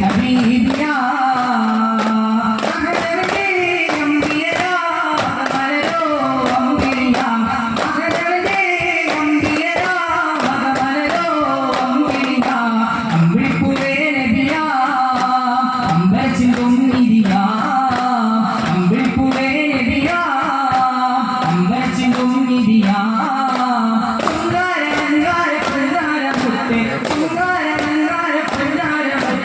നബി